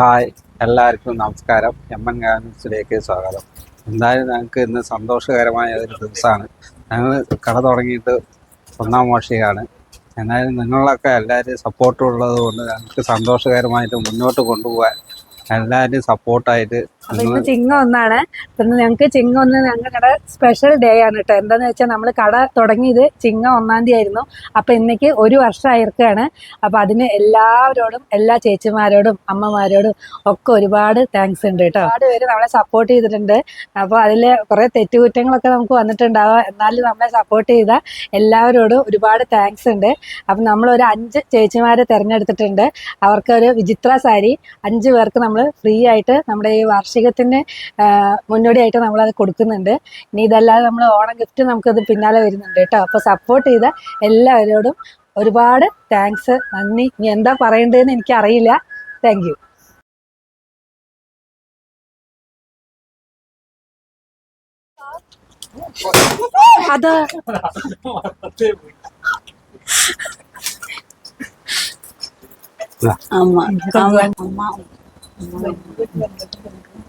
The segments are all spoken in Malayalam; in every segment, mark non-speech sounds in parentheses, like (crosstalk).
ഹായ് എല്ലാവർക്കും നമസ്കാരം. എം എൻ ഗാനസിലേക്ക് സ്വാഗതം. എന്തായാലും ഞങ്ങൾക്ക് ഇന്ന് സന്തോഷകരമായ ഒരു ദിവസമാണ്. ഞങ്ങൾ കട തുടങ്ങിയിട്ട് ഒന്നാം വാർഷികമാണ്. എന്നാലും നിങ്ങളൊക്കെ എല്ലാവരും സപ്പോർട്ടുള്ളത് കൊണ്ട് ഞങ്ങൾക്ക് സന്തോഷകരമായിട്ട് മുന്നോട്ട് കൊണ്ടുപോകാൻ എല്ലാവരും സപ്പോർട്ടായിട്ട് അപ്പൊ ഇന്ന് ചിങ്ങ ഒന്നാണ്. ഇന്ന് ഞങ്ങൾക്ക് ചിങ്ങ ഒന്ന് ഞങ്ങളുടെ സ്പെഷ്യൽ ഡേ ആണ് കേട്ടോ എന്താന്ന് വെച്ചാൽ നമ്മൾ കട തുടങ്ങിയത് ചിങ്ങ ഒന്നാം തീയതി ആയിരുന്നു. അപ്പൊ ഇന്നേക്ക് ഒരു വർഷം ആയിരിക്കാണ്. അപ്പൊ അതിന് എല്ലാവരോടും എല്ലാ ചേച്ചിമാരോടും അമ്മമാരോടും ഒക്കെ ഒരുപാട് താങ്ക്സ് ഉണ്ട് കേട്ടോ ഒരുപാട് പേര് നമ്മളെ സപ്പോർട്ട് ചെയ്തിട്ടുണ്ട്. അപ്പൊ അതിൽ കുറെ തെറ്റുകുറ്റങ്ങളൊക്കെ നമുക്ക് വന്നിട്ടുണ്ടാവാം. എന്നാലും നമ്മളെ സപ്പോർട്ട് ചെയ്ത എല്ലാവരോടും ഒരുപാട് താങ്ക്സ് ഉണ്ട്. അപ്പൊ നമ്മൾ ഒരു അഞ്ച് ചേച്ചിമാരെ തിരഞ്ഞെടുത്തിട്ടുണ്ട്. അവർക്ക് ഒരു വിചിത്ര സാരി. അഞ്ച് പേർക്ക് നമ്മൾ ഫ്രീ ആയിട്ട് നമ്മുടെ ഈ വാർഷികത്തിന്റെ മുന്നോടിയായിട്ട് നമ്മളത് കൊടുക്കുന്നുണ്ട്. ഇനി ഇതല്ലാതെ നമ്മൾ ഓണം ഗിഫ്റ്റ് നമുക്കത് പിന്നാലെ വരുന്നുണ്ട് കേട്ടോ. അപ്പോൾ സപ്പോർട്ട് ചെയ്ത എല്ലാവരോടും ഒരുപാട് താങ്ക്സ് നന്ദി. ഇനി എന്താ പറയേണ്ടതെന്ന് എനിക്കറിയില്ല. താങ്ക് യു അത്. അമ്മ അമ്മ അമ്മ. (laughs)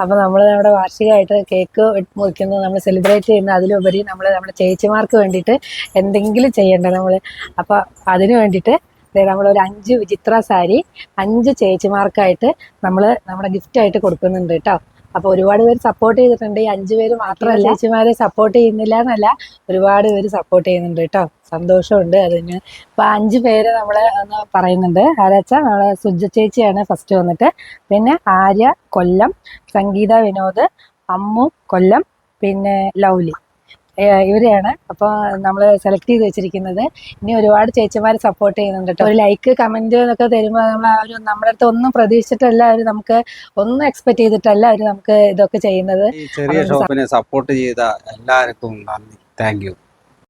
അപ്പൊ നമ്മൾ നമ്മുടെ വാർഷികമായിട്ട് കേക്ക് മുറിക്കുന്നത് നമ്മൾ സെലിബ്രേറ്റ് ചെയ്യുന്ന അതിലുപരി നമ്മൾ നമ്മുടെ ചേച്ചിമാർക്ക് വേണ്ടിയിട്ട് എന്തെങ്കിലും ചെയ്യണ്ടേ നമ്മൾ അപ്പൊ അതിനു വേണ്ടിയിട്ട് നമ്മൾ ഒരു അഞ്ച് വിചിത്ര സാരി അഞ്ച് ചേച്ചിമാർക്കായിട്ട് നമ്മൾ നമ്മുടെ ഗിഫ്റ്റായിട്ട് കൊടുക്കുന്നുണ്ട് കേട്ടോ. അപ്പൊ ഒരുപാട് പേര് സപ്പോർട്ട് ചെയ്തിട്ടുണ്ട്. ഈ അഞ്ചു പേര് മാത്രമല്ല ചേച്ചിമാരെ സപ്പോർട്ട് ചെയ്യുന്നില്ല എന്നല്ല ഒരുപാട് പേര് സപ്പോർട്ട് ചെയ്യുന്നുണ്ട് കേട്ടോ. സന്തോഷമുണ്ട് അതിന്. അപ്പൊ അഞ്ച് പേര് നമ്മൾ ഒന്ന് പറയുന്നുണ്ട്. ആരാച്ചാ നമ്മളെ സുജ ചേച്ചിയാണ് ഫസ്റ്റ് വന്നിട്ട്. പിന്നെ ആര്യ കൊല്ലം സംഗീത വിനോദ് അമ്മു കൊല്ലം പിന്നെ ലൗലി. ഇവരെയാണ്. അപ്പോൾ നമ്മൾ സെലക്ട് ചെയ്ത് വെച്ചിരിക്കുന്നത്. ഇനി ഒരുപാട് ചേച്ചിമാർ സപ്പോർട്ട് ചെയ്യുന്നുണ്ട് കേട്ടോ. ഒരു ലൈക്ക് കമന്റ് എന്നൊക്കെ തരുമ്പോൾ നമ്മൾ നമ്മുടെ അടുത്ത് ഒന്നും പ്രതീക്ഷിച്ചിട്ടല്ല അവർ നമുക്ക് ഒന്നും എക്സ്പെക്ട് ചെയ്തിട്ടല്ല അവർ നമുക്ക് ഇതൊക്കെ ചെയ്യുന്നത്. ഈ ചെറിയ ഷോപ്പിനെ സപ്പോർട്ട് ചെയ്ത എല്ലാവർക്കും നന്ദി. Thank you